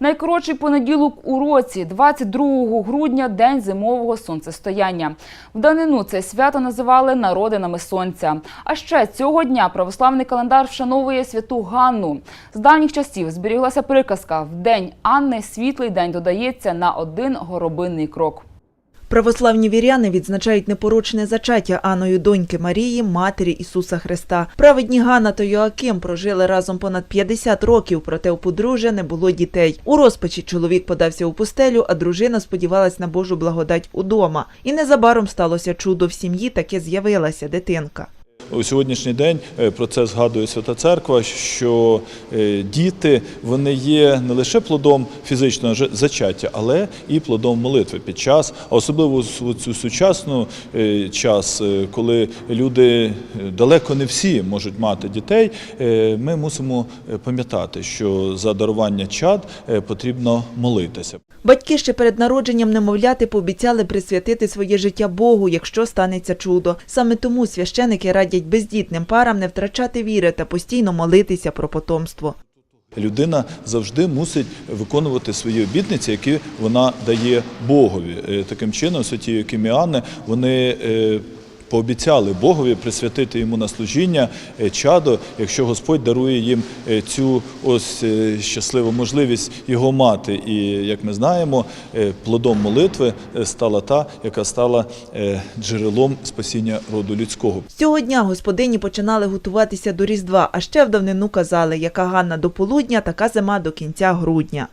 Найкоротший понеділок у році, 22 грудня, день зимового сонцестояння. В данину це свято називали народинами сонця. А ще цього дня православний календар вшановує святу Ганну. З давніх часів зберіглася приказка: в день Анни світлий день додається на один горобинний крок. Православні віряни відзначають непорочне зачаття Аною доньки Марії, матері Ісуса Христа. Праведні Ганна та Йоаким прожили разом понад 50 років, проте у подружжя не було дітей. У розпачі чоловік подався у пустелю, а дружина сподівалась на Божу благодать удома. І незабаром сталося чудо в сім'ї, таке з'явилася дитинка. У сьогоднішній день е, про це згадує Свята Церква, що е, діти вони є не лише плодом фізичного зачаття, але і плодом молитви під час, а особливо цю сучасну е, час, коли люди далеко не всі можуть мати дітей. Ми мусимо пам'ятати, що за дарування чад потрібно молитися. Батьки ще перед народженням немовляти пообіцяли присвятити своє життя Богу, якщо станеться чудо. Саме тому священики радять бездітним парам не втрачати віри та постійно молитися про потомство. Людина завжди мусить виконувати свої обітниці, які вона дає Богові. Е, Таким чином, святі Кіміани, вони е, пообіцяли Богові присвятити йому на служіння е, чадо, якщо Господь дарує їм е, цю ось е, щасливу можливість його мати. І як ми знаємо, плодом молитви стала та, яка стала джерелом спасіння роду людського. Цього дня господині починали готуватися до Різдва, а ще в давнину казали, яка Ганна до полудня, така зима до кінця грудня.